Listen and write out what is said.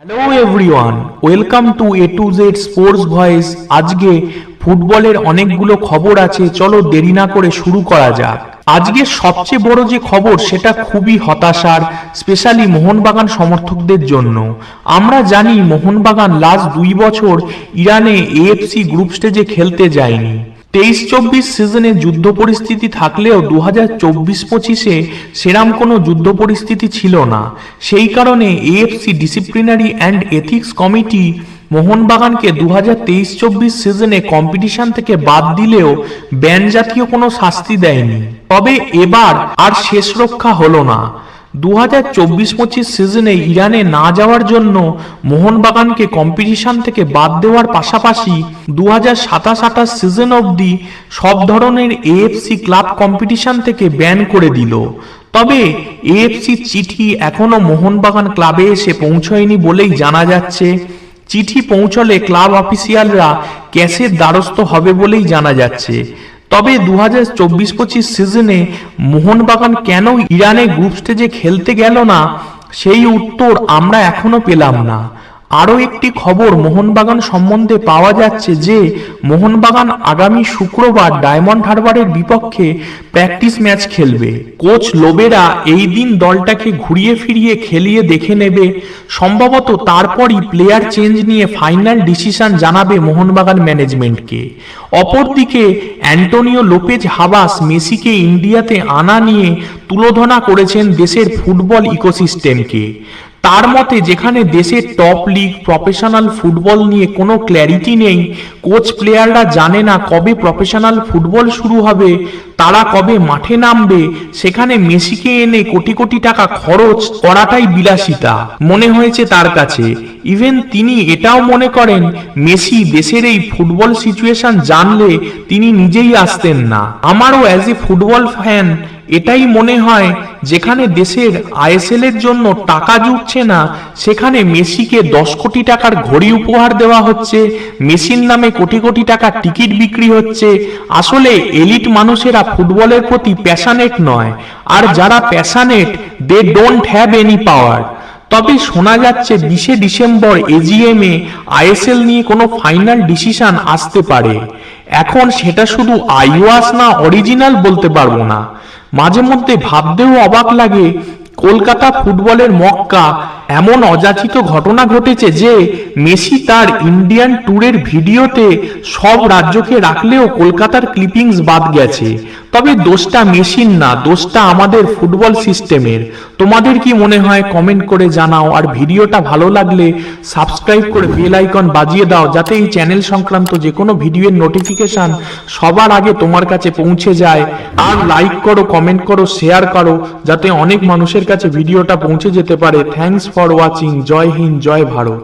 Hello everyone welcome to A to Z sports voice আজকে ফুটবলের অনেকগুলো খবর আছে, চলো দেরি না করে শুরু করা যাক। আজকে সবচেয়ে বড় যে খবর, সেটা খুবই হতাশার স্পেশালি মোহনবাগান সমর্থকদের জন্য। আমরা জানি মোহনবাগান লাস্ট দুই বছর ইরানে এএফসি গ্রুপ স্টেজে খেলতে যায়নি। তেইশ চব্বিশ সিজনে যুদ্ধ পরিস্থিতি থাকলেও দু হাজার চব্বিশ পঁচিশে সেরাম কোনো যুদ্ধ পরিস্থিতি ছিল না। সেই কারণে AFC disciplinary and ethics committee মোহনবাগানকে দু হাজার তেইশ চব্বিশ সিজনে কম্পিটিশন থেকে বাদ দিলেও ব্যান জাতীয় কোনো শাস্তি দেয়নি। তবে এবার আর শেষ রক্ষা হলো না। দু হাজার চব্বিশ পঁচিশ সিজনে ইরানে না যাওয়ার জন্য মোহনবাগানকে কম্পিটিশন থেকে বাদ দেওয়ার পাশাপাশি দু হাজার সাতাশ আঠাশ সিজন অবধি সব ধরনের এএফসি ক্লাব কম্পিটিশন থেকে ব্যান করে দিল। তবে এএফসি চিঠি এখনও মোহনবাগান ক্লাবে এসে পৌঁছয়নি বলেই জানা যাচ্ছে। চিঠি পৌঁছলে ক্লাব অফিসিয়ালরা ক্যাশের দ্বারস্থ হবে বলেই জানা যাচ্ছে। তবে দু হাজার চব্বিশ পঁচিশ সিজনে মোহনবাগান কেন ইরানে গ্রুপ স্টেজে খেলতে গেল না? সেই উত্তর আমরা এখনও পেলাম না। আরও একটি খবর মোহনবাগান সম্বন্ধে পাওয়া যাচ্ছে যে, মোহনবাগান আগামী শুক্রবার ডায়মন্ড হারবারের বিপক্ষে প্র্যাকটিস ম্যাচ খেলবে। কোচ লোবেরা এই দিন দলটাকে ঘুরিয়ে ফিরিয়ে খেলিয়ে দেখে নেবে। সম্ভবত তারপরই প্লেয়ার চেঞ্জ নিয়ে ফাইনাল ডিসিশন জানাবে মোহনবাগান ম্যানেজমেন্টকে। অপরদিকে, অ্যান্টোনিও লোপেজ হাবাস মেসিকে ইন্ডিয়াতে আনা নিয়ে তুলোধনা করেছেন দেশের ফুটবল ইকোসিস্টেমকে। তার মতে যেখানে দেশের টপ লিগ প্রফেশনাল ফুটবল নিয়ে কোনো ক্ল্যারিটি নেই কোচ প্লেয়াররা জানে না কবে প্রফেশনাল ফুটবল শুরু হবে, তারা কবে মাঠে নামবে, সেখানে মেসিকে এনে কোটি কোটি টাকা খরচ করাটাই বিলাসিতা। মনে হয়েছে তার কাছে। ইভেন তিনি এটাও মনে করেন, মেসি দেশের এই ফুটবল সিচুয়েশন জানলে তিনি নিজেই আসতেন না। আমারও অ্যাজ এ ফুটবল ফ্যান এটাই মনে হয় যেখানে দেশের আইএসএল এর জন্য টাকা জুটছে না, সেখানে মেসিকে দশ কোটি টাকার ঘড়ি উপহার দেওয়া হচ্ছে, মেসির নামে কোটি কোটি টাকার টিকিট বিক্রি হচ্ছে। আসলে এলিট মানুষেরা ফুটবলের প্রতি প্যাশানেট নয়, আর যারা passionate they don't have any power তবে শোনা যাচ্ছে বিশে ডিসেম্বর এজিএম এ আইএসএল নিয়ে কোনো ফাইনাল ডিসিশন আসতে পারে। এখন সেটা শুধু আইওয়াস না অরিজিনাল বলতে পারব না। মাঝে মধ্যে ভাবতেও অবাক লাগে কলকাতা ফুটবলের মক্কা এমন অযাচিত ঘটনা ঘটেছে যে মেসি তার ইন্ডিয়ান ট্যুরের ভিডিওতে সব রাজ্যকে রাখলেও কলকাতার ক্লিপিংস বাদ গেছে। তবে দোষটা মেশিন না, দোষটা আমাদের ফুটবল সিস্টেমের। তোমাদের কি মনে হয়? কমেন্ট করে জানাও। আর ভিডিওটা ভালো লাগলে সাবস্ক্রাইব করে বেল আইকন বাজিয়ে দাও, যাতে এই চ্যানেল সংক্রান্ত যে কোনো ভিডিওর নোটিফিকেশন সবার আগে তোমার কাছে পৌঁছে যায়। আর লাইক করো, কমেন্ট করো, শেয়ার করো, যাতে অনেক মানুষের কাছে ভিডিওটা পৌঁছে যেতে পারে। থ্যাঙ্কস ফর ওয়াচিং জয় হিন্দ জয় ভারত